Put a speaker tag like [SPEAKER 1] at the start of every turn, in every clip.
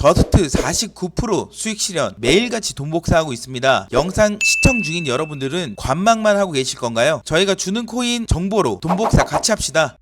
[SPEAKER 1] 저스트 49% 수익 실현 매일같이 돈 복사하고 있습니다. 영상 시청 중인 여러분들은 관망만 하고 계실 건가요? 저희가 주는 코인 정보로 돈 복사 같이 합시다.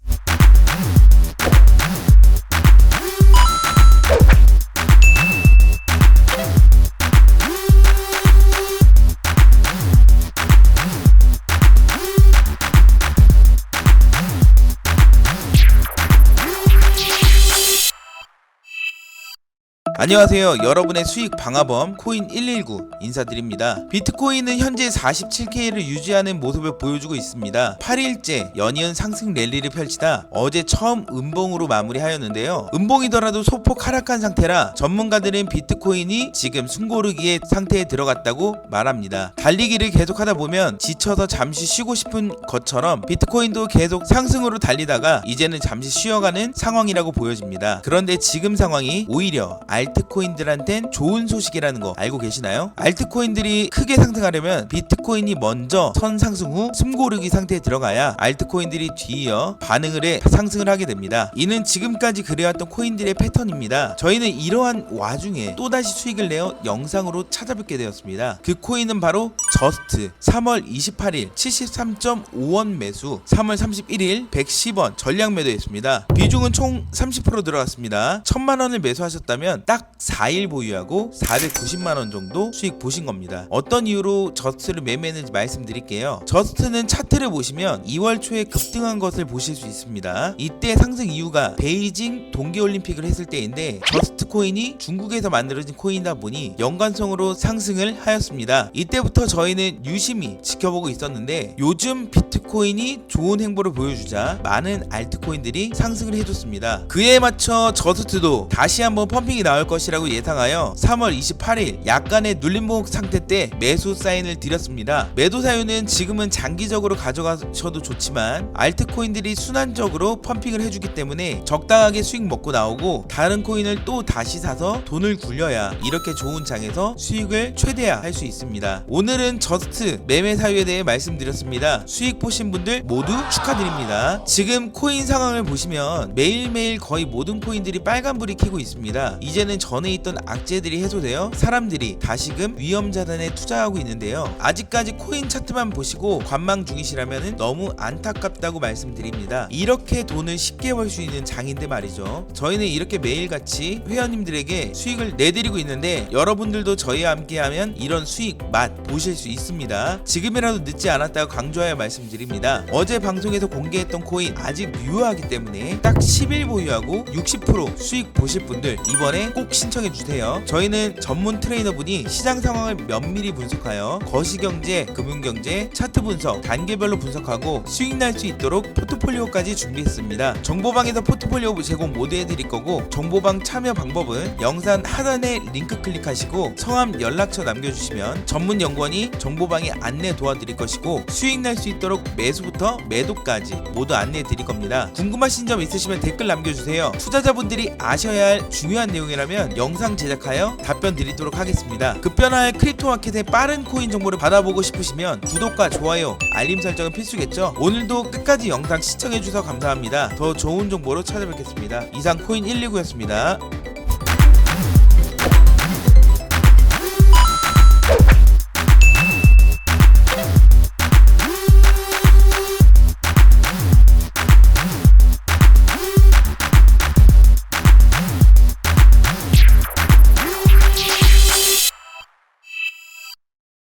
[SPEAKER 1] 안녕하세요. 여러분의 수익 방화범 코인 119 인사드립니다. 비트코인은 현재 47K를 유지하는 모습을 보여주고 있습니다. 8일째 연이은 상승 랠리를 펼치다 어제 처음 음봉으로 마무리하였는데요. 음봉이더라도 소폭 하락한 상태라 전문가들은 비트코인이 지금 숨고르기의 상태에 들어갔다고 말합니다. 달리기를 계속하다 보면 지쳐서 잠시 쉬고 싶은 것처럼 비트코인도 계속 상승으로 달리다가 이제는 잠시 쉬어가는 상황이라고 보여집니다. 그런데 지금 상황이 오히려 알 트코인들한텐 좋은 소식이라는 거 알고 계시나요? 알트코인들이 크게 상승하려면 비트코인이 먼저 선상승 후 숨고르기 상태에 들어가야 알트코인들이 뒤이어 반응을 해 상승을 하게 됩니다. 이는 지금까지 그래왔던 코인들의 패턴입니다. 저희는 이러한 와중에 또다시 수익을 내어 영상으로 찾아뵙게 되었습니다. 그 코인은 바로 저스트 3월 28일 73.5원 매수 3월 31일 110원 전량 매도했습니다. 비중은 총 30% 들어갔습니다. 1000만 원을 매수하셨다면 딱 4일 보유하고 490만 원 정도 수익 보신 겁니다. 어떤 이유로 저스트를 매매했는지 말씀드릴게요. 저스트는 차트를 보시면 2월 초에 급등한 것을 보실 수 있습니다. 이때 상승 이유가 베이징 동계올림픽을 했을 때인데 저스트 코인이 중국에서 만들어진 코인이다 보니 연관성으로 상승을 하였습니다. 이때부터 저희는 유심히 지켜보고 있었는데 요즘 비트코인이 좋은 행보를 보여주자 많은 알트코인들이 상승을 해줬습니다. 그에 맞춰 저스트도 다시 한번 펌핑이 나올 것이라고 예상하여 3월 28일 약간의 눌림목 상태 때 매수 사인을 드렸습니다. 매도 사유는 지금은 장기적으로 가져가셔도 좋지만 알트코인들이 순환적으로 펌핑을 해주기 때문에 적당하게 수익 먹고 나오고 다른 코인을 또 다시 사서 돈을 굴려야 이렇게 좋은 장에서 수익을 최대화 할 수 있습니다. 오늘은 저스트 매매 사유에 대해 말씀드렸습니다. 수익 보신 분들 모두 축하드립니다. 지금 코인 상황을 보시면 매일매일 거의 모든 코인들이 빨간불이 켜고 있습니다. 이제는 전에 있던 악재들이 해소되어 사람들이 다시금 위험 자산에 투자하고 있는데요. 아직까지 코인 차트만 보시고 관망 중이시라면 너무 안타깝다고 말씀드립니다. 이렇게 돈을 쉽게 벌 수 있는 장인데 말이죠. 저희는 이렇게 매일같이 회원님들에게 수익을 내드리고 있는데 여러분들도 저희와 함께하면 이런 수익 맛 보실 수 있습니다. 지금이라도 늦지 않았다고 강조하여 말씀드립니다. 어제 방송에서 공개했던 코인 아직 유효하기 때문에 딱 10일 보유하고 60% 수익 보실 분들 이번에 꼭 신청해 주세요. 저희는 전문 트레이너분이 시장 상황을 면밀히 분석하여 거시경제, 금융경제, 차트 분석, 단계별로 분석하고 수익 날 수 있도록 포트폴리오까지 준비했습니다. 정보방에서 포트폴리오 제공 모두 해드릴 거고 정보방 참여 방법은 영상 하단에 링크 클릭하시고 성함 연락처 남겨주시면 전문 연구원이 정보방에 안내 도와드릴 것이고 수익 날 수 있도록 매수부터 매도까지 모두 안내해 드릴 겁니다. 궁금하신 점 있으시면 댓글 남겨주세요. 투자자분들이 아셔야 할 중요한 내용이라면 영상 제작하여 답변 드리도록 하겠습니다. 급변화할 크립토 마켓의 빠른 코인 정보를 받아보고 싶으시면 구독과 좋아요, 알림 설정은 필수겠죠. 오늘도 끝까지 영상 시청해주셔서 감사합니다. 더 좋은 정보로 찾아뵙겠습니다. 이상 코인 119였습니다.